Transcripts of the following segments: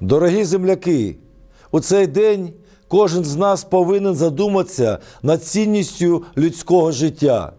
Дорогі земляки, у цей день кожен з нас повинен задуматися над цінністю людського життя,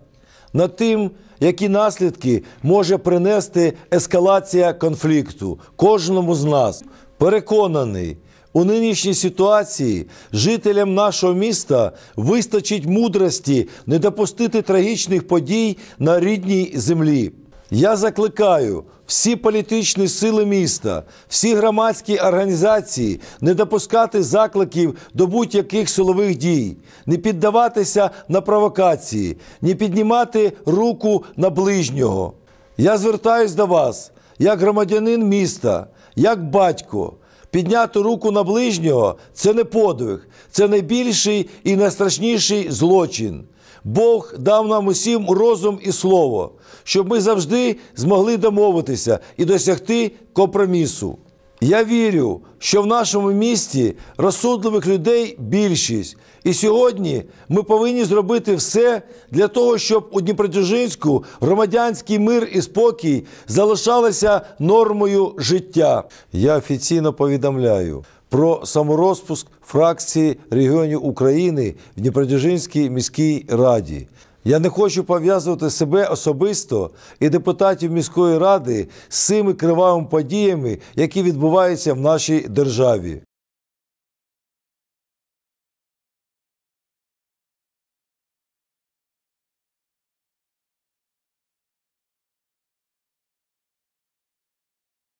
над тим, які наслідки може принести ескалація конфлікту кожному з нас. Переконаний, у нинішній ситуації жителям нашого міста вистачить мудрості не допустити трагічних подій на рідній землі. Я закликаю всі політичні сили міста, всі громадські організації не допускати закликів до будь-яких силових дій, не піддаватися на провокації, не піднімати руку на ближнього. Я звертаюсь до вас як громадянин міста, як батько. Підняти руку на ближнього це не подвиг, це найбільший і найстрашніший злочин. Бог дав нам усім розум і слово, щоб ми завжди змогли домовитися і досягти компромісу. Я вірю, що в нашому місті розсудливих людей більшість. І сьогодні ми повинні зробити все для того, щоб у Дніпродзержинську громадянський мир і спокій залишалися нормою життя. Я офіційно повідомляю про саморозпуск фракції регіонів України в Дніпродзержинській міській раді. Я не хочу пов'язувати себе особисто і депутатів міської ради з цими кривавими подіями, які відбуваються в нашій державі.